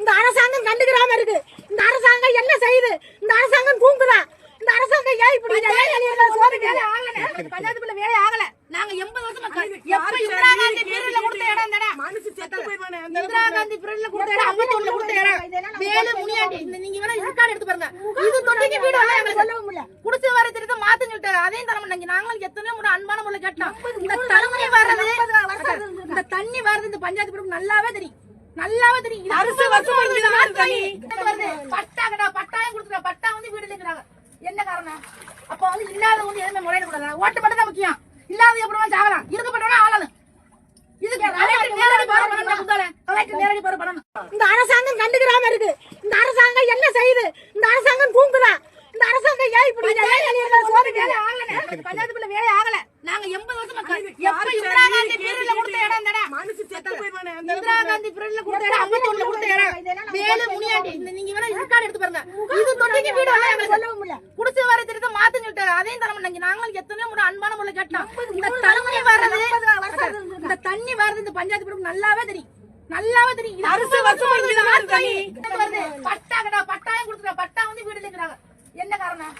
இந்த அரசாங்கம் கண்டுக்கிறாம இருக்கு. இந்த அரசாங்கம் என்ன செய்யுது? இந்த அரசாங்கம் தூங்குதா? இந்த அரசாங்கம் ஏன் இப்படி இந்த ஏழைகளுக்கு சோதிக்குது? பஞ்சாயத்து பிள்ளை வேலை ஆகல. நாங்க எண்பது வருஷமா இந்திரா காந்தி பீரியட்ல கொடுத்த இடம் இந்த இடம். இந்திரா காந்தி பீரியட்ல கொடுத்த இடம் ஐம்பத்தொன்னுல கொடுத்த இடம். வேலு முனியாண்டி இந்த நீங்க வேணா ரெக்கார்ட் எடுத்து பாருங்க. இது தொட்டிக்கு வீடு எங்களுக்கு சொல்லவும் முடியல. குடிச்சு வர திருத்த மாத்துன்னு சொல்லிட்டாரு. அதையும் தர மாட்டாங்க. நாங்களும் எத்தனையோ முறை அன்பான முறை கேட்டோம். இந்த தண்ணி வர்றது இந்த தண்ணி வர்றது இந்த பஞ்சாயத்து பிரிவு நல்லாவே தெரியும். நல்லாவே தெரியும். அரசு வருஷமா வருது, இந்த மாதிரி தண்ணி. இது வருது. பட்டா கடா பட்டாயம் கொடுத்துருக்கா பட்டா வந்து வீடு இல்லைங்கிறாங்க என்ன காரணம்? அப்ப வந்து இல்லாத வந்து எதுவுமே முறையிட கூடாது. ஓட்டு மட்டும் தான் முக்கியம். இல்லாத எப்படிமா சாகலாம்? இருக்கப்பட்டவனா ஆளணும். இதுக்கு இந்த அரசாங்கம் கண்டுக்கிறாம இருக்கு. இந்த அரசாங்கம் என்ன செய்யுது? இந்த அரசாங்கம் தூங்குதா? இந்த அரசாங்கம் ஏன் இப்படி பஞ்சாயத்து வேலை ஆகல. நாங்க எண்பது வருஷமா க- எப்ப இந்திரா காந்தி பீரியட்ல கொடுத்த இடம் இந்த இடம். இந்திரா காந்தி பீரியட்ல கொடுத்த இடம் ஐம்பத்தொன்னுல கொடுத்த இடம்? வேலு முனியாண்டி இந்த நீங்க வேணா ரெக்கார்ட் எடுத்து பாருங்க. இது தொட்டிக்கு வீடு வரல எங்களுக்கு. சொல்லவும் முடியல. குடிச்சு வர திருத்த மாத்துன்னு சொல்லிட்டாரு. அதையும் தர நாங்களும் எத்தனையோ முறை அன்பான முறை கேட்டோம். இந்த தண்ணி வர்றது இந்த தண்ணி வர்றது இந்த பஞ்சாயத்து பிரிவு நல்லாவே தெரியும். நல்லாவே தெரியும். அரசு வருஷமா இந்த மாதிரி தண்ணி. இது வருது பட்டா கடா பட்டாயம் கொடுத்துருக்கா பட்டா வந்து வீடு இல்லைங்கிறாங்க. என்ன காரணம்?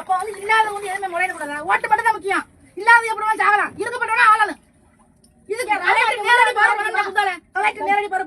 அப்ப வந்து இல்லாத வந்து எதுவுமே முறையிட கூடாது ஓட்டு மட்டும் தான் முக்கியம். இல்லாத எப்படிமா சாகலாம். இருக்கப்பட்டவனா ஆளணும். இதுக்கு நேரடி பாரு